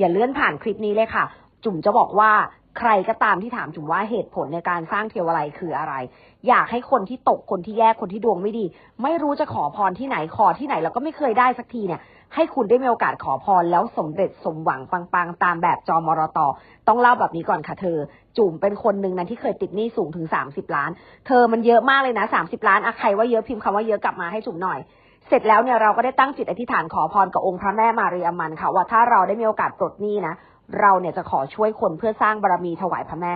อย่าเลื่อนผ่านคลิปนี้เลยค่ะ จุ๋มจะบอกว่าใครก็ตามที่ถามจุ๋มว่าเหตุผลในการสร้างเทวาลัยคืออะไร อยากให้คนที่ตกคนที่แย่คนที่ดวงไม่ดี ไม่รู้จะขอพรที่ไหนขอที่ไหนแล้วก็ไม่เคยได้สักทีเนี่ยให้คุณได้มีโอกาสขอพรแล้วสมเร็จสมหวังปังๆ ตามแบบจอมรตต้องเล่าแบบนี้ก่อนค่ะเธอ จุ๋มเป็นคนหนึ่งนั้นที่เคยติดหนี้สูงถึง 30 ล้าน เธอมันเยอะมากเลยนะ 30 ล้านอะใครว่าเยอะพิมพ์คำว่าเยอะกลับมาให้จุ๋มหน่อย เสร็จแล้วเนี่ยเราก็ได้ตั้งจิตอธิษฐานขอพรกับองค์พระแม่มารีอมันค่ะ ว่าถ้าเราได้มีโอกาสปลดหนี้นะเราเนี่ยจะขอช่วยคนเพื่อสร้างบารมีถวายพระแม่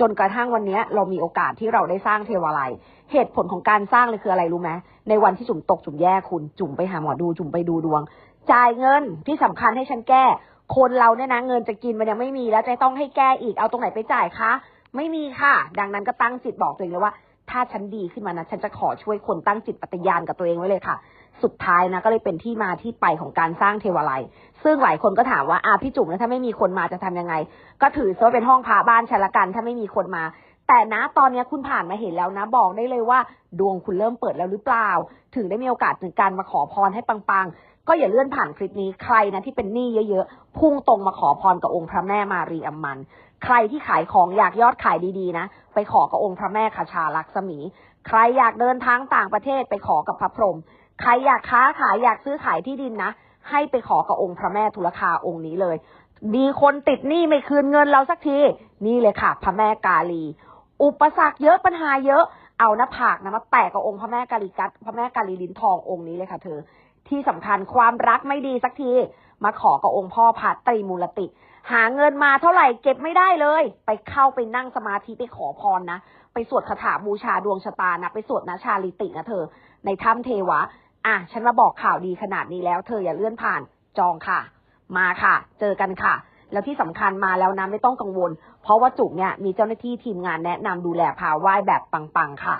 จนกระทั่งวันนี้เรามีโอกาสที่เราได้สร้างเทวาลัย เหตุผลของการสร้างเลยคืออะไรรู้ไหมในวันที่จุ่มตกจุ่มแย่คุณจุ่มไปหาหมอดูจุ่มไปดูดวง จ่ายเงินที่สำคัญให้ฉันแก้ คนเราเนี่ยนะเงินจะกินมันยังไม่มีแล้วจะต้องให้แก้อีกเอาตรงไหนไปจ่ายคะไม่มีค่ะ ดังนั้นก็ตั้งจิตบอกตัวเองเลยว่า ถ้าฉันดีขึ้นมานะ ฉันจะขอช่วยคนตั้งจิตปฏิญาณกับตัวเองไว้เลยค่ะ สุดท้ายนะก็เลยเป็นที่มาที่ไปของการสร้างเทวาลัย ซึ่งหลายคนก็ถามว่าอาพี่จุ๋มแล้วถ้าไม่มีคนมาจะทำยังไง ก็ถือซะเป็นห้องพระบ้านฉันละกัน ถ้าไม่มีคนมา แต่นะตอนนี้คุณผ่านมาเห็นแล้วนะ บอกได้เลยว่า ดวงคุณเริ่มเปิดแล้วหรือเปล่า ถึงได้มีโอกาสถึงการมาขอพรให้ปังๆ ก็อย่าเลื่อนผ่านคลิปนี้ใครนะที่เป็นหนี้เยอะๆ พุ่งตรงมาขอพรกับองค์พระแม่มารีอัมมัน ใครที่ขายของอยากยอดขายดีๆนะ ไปขอกับองค์พระแม่คาชาลักษมี ใครอยากเดินทางต่างประเทศไปขอกับพระพรหมใครอยากค้าขายอยากซื้อขายที่ดินนะ ให้ไปขอกับองค์พระแม่ทุลคาองค์นี้เลย มีคนติดหนี้ไม่คืนเงินเราสักที นี่เลยค่ะ พระแม่กาลี อุปสรรคเยอะปัญหาเยอะเอาหน้าผากนะมาแตกกับองค์พระแม่กาลีกัสพระแม่กาลีลิ้นทององค์นี้เลยค่ะเธอที่สำคัญความรักไม่ดีสักที มาขอกับองค์พ่อพัตตรีมูลติ หาเงินมาเท่าไหร่เก็บไม่ได้เลย ไปเข้าไปนั่งสมาธิไปขอพรนะ ไปสวดคาถาบูชาดวงชะตานะ ไปสวดนะชาลิตินะเธอ ในถ้ำเทวะ อะ ฉันมาบอกข่าวดีขนาดนี้แล้ว เธออย่าเลื่อนผ่านจองค่ะ มาค่ะ เจอกันค่ะ แล้วที่สำคัญมาแล้วนะไม่ต้องกังวล เพราะว่าจุกเนี่ยมีเจ้าหน้าที่ทีมงานแนะนำดูแลพาไหว้แบบปังๆค่ะ